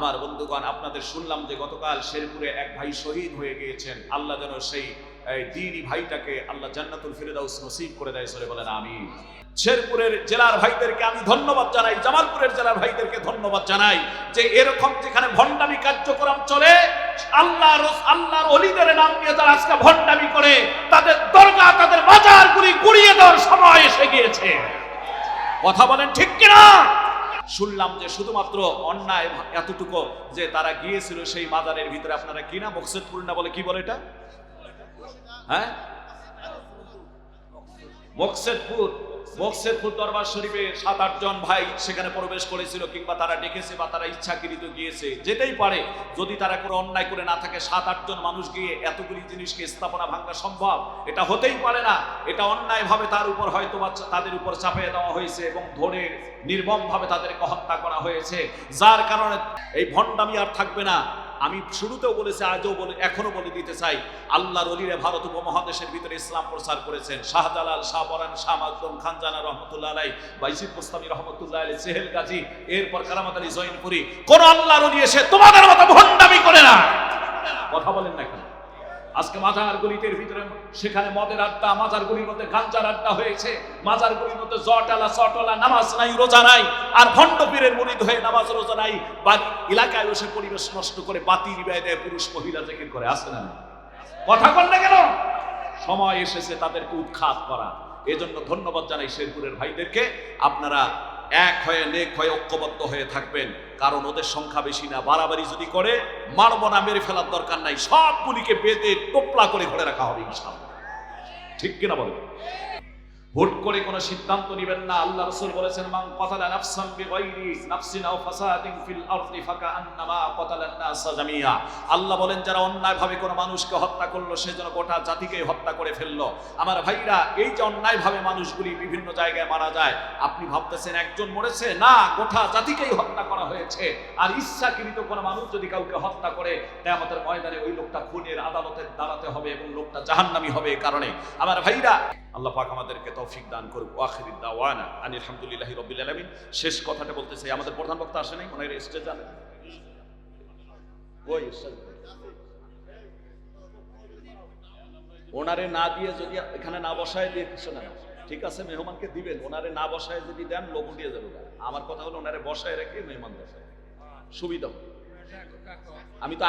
আমার বন্ধুগণ, আপনাদের শুনলাম যে গতকাল শেরপুরে এক ভাই শহীদ হয়ে গিয়েছেন। আল্লাহ যেন সেই, এই দিনী ভাইটাকে আল্লাহ জান্নাতুল ফিরদাউস নসিব করে দেয় সরে বলেন আমি শেরপুরের জেলার ভাইদেরকে আমি ধন্যবাদ জানাই, জামালপুরের জেলার ভাইদেরকে ধন্যবাদ জানাই যে এরকম যেখানে ভণ্ডামি কার্যক্রম চলে, আল্লাহ আল্লাহর অলিদের নাম নিয়ে তারা আজকে ভণ্ডামি করে, তাদের দরগা, তাদের বাজারগুলি গুড়িয়ে দেওয়ার সময় এসে গিয়েছে। কথা বলেন ঠিক কিনা? শুনলাম যে শুধুমাত্র অন্যায় এতটুকু যে তারা গিয়েছিল সেই মাজারের ভিতরে। আপনারা কি না মকসেদপুর না বলে কি বলে এটা? হ্যাঁ? মকসেদপুর মকসেদপুর দরবার শরীফে সাত, আট জন ভাই সেখানে প্রবেশ করেছিল কিংবা তারা ডেকেছে বা তারা ইচ্ছাকৃত গিয়েছে। যেতেই পারে, যদি তারা কোনো অন্যায় করে না থাকে, সাত, আট জন মানুষ গিয়ে এতগুলি জিনিসকে স্থাপনা ভাঙা সম্ভব। এটা হতেই পারে না। এটা অন্যায় ভাবে তার উপর হয়তো বা তাদের উপর চাপিয়ে দেওয়া হয়েছে এবং ধরে নির্মম ভাবে তাদেরকে হত্যা করা হয়েছে। যার কারণে এই ভণ্ডামি আর থাকবে না। আমি শুরুতেও বলেছি, আজও বলে এখনও বলে দিতে চাই। আল্লাহর অলিরে ভারত উপমহাদেশের ভিতরে ইসলাম প্রচার করেছেন। শাহজালাল শাহবরান শাহ মাকদুম খানজানা রহমতুল্লাহ আলাই বাইসিদ মুস্তামি রহমতুল্লাহ আলাই, সেহেল গাজী, এরপর কারামাত আলী করি কোন আল্লাহর অলি এসে তোমাদের মতো ভণ্ডামি করে না। কথা বলেন না কেন? আজকে মাজার গলিতের ভিতরে সেখানে মদের আড্ডা, মাজার গলির মধ্যে গাঞ্জার আড্ডা হয়েছে। মাজার গলির মধ্যে জটালা সটলা নামাজ নাই, রোজা নাই, আর ভণ্ড পীরের মরিদ হয়ে নামাজ, রোজা নাই। বাড়ি, এলাকায় বসে পরিবেশ নষ্ট করে বাতি নিবাই দেয় পুরুষ, মহিলা জেকের করে আসে না কথা কন না কেন? সময় এসেছে তাদেরকে উৎখাত করা। এজন্য ধন্যবাদ জানাই শেরপুরের ভাইদেরকে। আপনারা এক হয়ে নেক হয়ে ঐক্যবদ্ধ হয়ে থাকবেন। কারণ ওদের সংখ্যা বেশি না, বাড়াবাড়ি যদি করে, মারব না, মেরে ফেলার দরকার নাই। সবগুলিকে বেঁধে টোপলা করে ঘরে রাখা হবে ইনশাল্লাহ ঠিক কিনা বলেন? হুট করে কোনো সিদ্ধান্ত নেবেন না। আল্লাহ রাসূল বলেছেন নাফসান নাফসিন আও ফাসাদিন ফিল আরদি নাস জামিয়া। আল্লাহ বলেন, যারা অন্যায়ভাবে কোনো মানুষকে হত্যা করল, সে যেন গোটা জাতিকে হত্যা করে ফেলল। আমার ভাইরা, এই যে অন্যায়ভাবে মানুষগুলি বিভিন্ন জায়গায় মারা যায়, আপনি ভাবতেছেন একজন মরেছে? না, গোটা জাতিকেই হত্যা করা হয়েছে। আর ইচ্ছাকৃত কোনো মানুষ যদি কাউকে হত্যা করে আমাদের ময়দানে ওই লোকটা খুনের আদালতে দাঁড়াতে হবে এবং লোকটা জাহান্নামী হবে কারণে। আমার ভাইরা আল্লাহ পাক আমাদেরকে তৌফিক দান করুক। ওয়াখির দাওয়ানা আনি আলহামদুলিল্লাহি রাব্বিল আলামিন। শেষ কথাটা বলতে চাই আমাদের প্রধান বক্তা আসে নাই? হয় স্টেজ জানেন ওই ওনারে না দিয়ে যদি এখানে না বসায় দিয়ে শোনেন, ঠিক আছে, মেহমানকে দিবেন। ওনারে না বসায় যদি দেন লোক উঠিয়ে যাবে আমার কথা হলো, ওনারে বসায় রেখে মেহমান বসায়। সুবিধা আমি তো